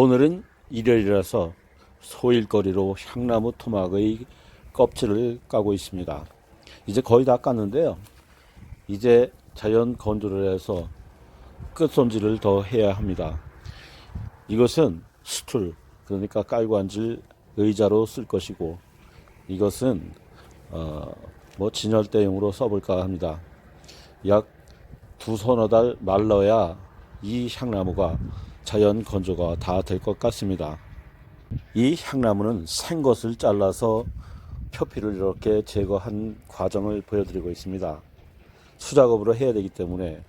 오늘은 일요일이라서 소일거리로 향나무 토막의 껍질을 까고 있습니다. 이제 거의 다 깠는데요. 이제 자연 건조를 해서 끝손질을 더 해야 합니다. 이것은 스툴, 그러니까 깔고 앉을 의자로 쓸 것이고, 이것은, 어, 뭐, 진열대용으로 써볼까 합니다. 약 두 서너 달 말러야 이 향나무가 자연 건조가 다 될 것 같습니다. 이 향나무는 생것을 잘라서 표피를 이렇게 제거한 과정을 보여드리고 있습니다. 수작업으로 해야 되기 때문에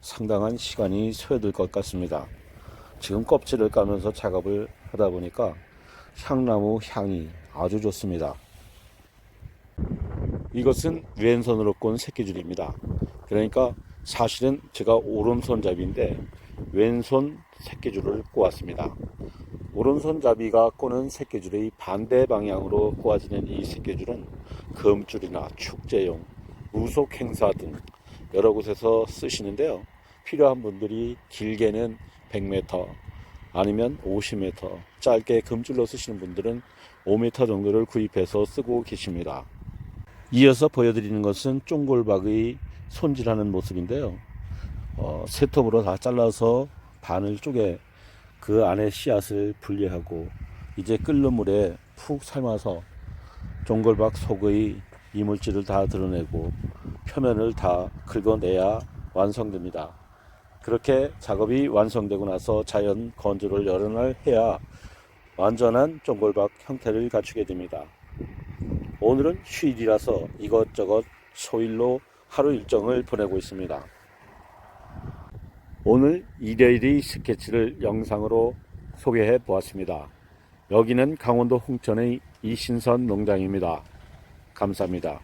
상당한 시간이 소요될 것 같습니다. 지금 껍질을 까면서 작업을 하다 보니까 향나무 향이 아주 좋습니다. 이것은 왼손으로 꼰 새끼줄입니다. 그러니까 사실은 제가 오른손잡이인데 왼손 새끼줄을 꼬았습니다. 오른손잡이가 꼬는 새끼줄의 반대 방향으로 꼬아지는 이 새끼줄은 금줄이나 축제용, 무속 행사 등 여러 곳에서 쓰시는데요. 필요한 분들이 길게는 100m 아니면 50m, 짧게 금줄로 쓰시는 분들은 5m 정도를 구입해서 쓰고 계십니다. 이어서 보여드리는 것은 쫑골박의 손질하는 모습인데요. 어, 세톱으로 다 잘라서 반을 쪼개 그 안에 씨앗을 분리하고 이제 끓는 물에 푹 삶아서 종골박 속의 이물질을 다 드러내고 표면을 다 긁어내야 완성됩니다. 그렇게 작업이 완성되고 나서 자연 건조를 날 해야 완전한 종골박 형태를 갖추게 됩니다. 오늘은 휴일이라서 이것저것 소일로 하루 일정을 보내고 있습니다. 오늘 일요일의 스케치를 영상으로 소개해 보았습니다. 여기는 강원도 홍천의 이신선 농장입니다. 감사합니다.